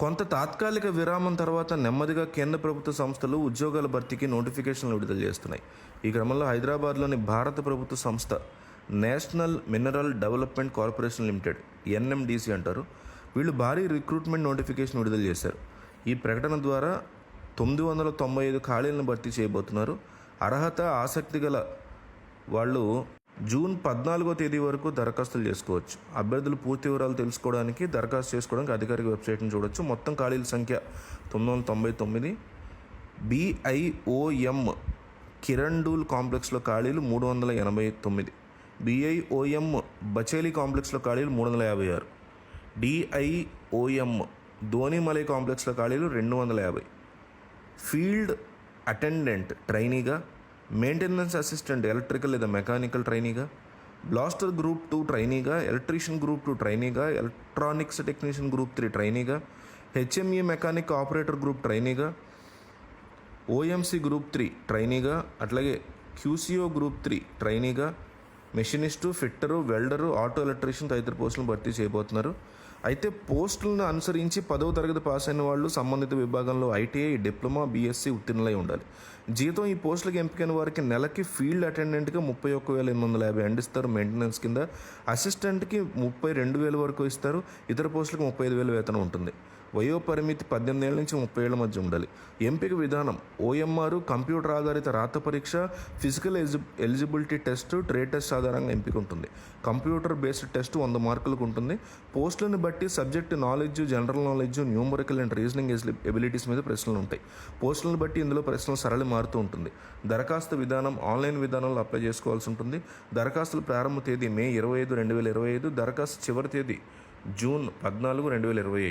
కొంత తాత్కాలిక విరామం తర్వాత నెమ్మదిగా కేంద్ర ప్రభుత్వ సంస్థలు ఉద్యోగాల భర్తీకి నోటిఫికేషన్లు విడుదల చేస్తున్నాయి. ఈ క్రమంలో హైదరాబాద్లోని భారత ప్రభుత్వ సంస్థ national mineral development corporation limited NMDC అంటారు. వీళ్ళు భారీ రిక్రూట్మెంట్ నోటిఫికేషన్ విడుదల చేశారు. ఈ ప్రకటన ద్వారా తొమ్మిది వందల తొంభై ఐదు ఖాళీలను భర్తీ చేయబోతున్నారు. అర్హత ఆసక్తి గల వాళ్ళు జూన్ పద్నాలుగో తేదీ వరకు దరఖాస్తులు చేసుకోవచ్చు. అభ్యర్థులు పూర్తి వివరాలు తెలుసుకోవడానికి దరఖాస్తు చేసుకోవడానికి అధికారిక వెబ్సైట్ని చూడొచ్చు. మొత్తం ఖాళీల సంఖ్య తొమ్మిది వందల తొంభై తొమ్మిది. బిఐఓఎం కిరణ్డూల్ కాంప్లెక్స్లో ఖాళీలు మూడు వందల ఎనభై తొమ్మిది. బిఐఓఎం బచేలి కాంప్లెక్స్లో ఖాళీలు మూడు వందల యాభై ఆరు. డిఐఓఎం ధోనిమలై కాంప్లెక్స్లో ఖాళీలు రెండు వందల యాభై. ఫీల్డ్ అటెండెంట్ ట్రైనీగా మెయింటెనెన్స్ అసిస్టెంట్ ఎలక్ట్రికల్ లేదా మెకానికల్ ట్రైనీగా బ్లాస్టర్ గ్రూప్ టూ ట్రైనీగా ఎలక్ట్రీషియన్ గ్రూప్ టూ ట్రైనీగా ఎలక్ట్రానిక్స్ టెక్నీషియన్ గ్రూప్ త్రీ ట్రైనీగా హెచ్ఎంఈ మెకానిక్ ఆపరేటర్ గ్రూప్ ట్రైనీగా ఓఎంసీ గ్రూప్ త్రీ ట్రైనీగా అట్లాగే QCO group three ట్రైనీగా machinist fitter welder auto electrician తదితర పోస్టులను భర్తీ చేయబోతున్నారు. అయితే పోస్టులను అనుసరించి పదవ తరగతి పాస్ అయిన వాళ్ళు సంబంధిత విభాగంలో ఐటీఐ డిప్లొమా బీఎస్సీ ఉత్తీర్ణులై ఉండాలి. జీతం ఈ పోస్టులకు ఎంపికైన వారికి నెలకి ఫీల్డ్ అటెండెంట్గా ముప్పై ఒక్క వేల ఎనిమిది వందల యాభై అందిస్తారు మెయింటెనెన్స్ కింద అసిస్టెంట్కి ముప్పై రెండు వేల వరకు ఇస్తారు. ఇతర పోస్టులకు ముప్పై ఐదు వేల వేతనం ఉంటుంది. వయో పరిమితి పద్దెనిమిది ఏళ్ళ నుంచి ముప్పై ఏళ్ళ మధ్య ఉండాలి. ఎంపిక విధానం ఓఎంఆర్ కంప్యూటర్ ఆధారిత రాత పరీక్ష ఫిజికల్ ఎలిజి ఎలిజిబిలిటీ టెస్ట్ ట్రేడ్ టెస్ట్ ఆధారంగా ఎంపిక ఉంటుంది. కంప్యూటర్ బేస్డ్ టెస్ట్ వంద మార్కులకు ఉంటుంది. పోస్టులను బట్టి subject knowledge general knowledge numerical and reasoning abilities మీద ప్రశ్నలు ఉంటాయి. పోస్టులను బట్టి ఇందులో ప్రశ్నలు సరళి మారుతూ ఉంటుంది. దరఖాస్తు విధానం ఆన్లైన్ విధానంలో అప్లై చేసుకోవాల్సి ఉంటుంది. దరఖాస్తుల ప్రారంభ తేదీ మే ఇరవై ఐదు రెండు వేల ఇరవై ఐదు. దరఖాస్తు చివరి తేదీ జూన్ పద్నాలుగు రెండు వేల ఇరవై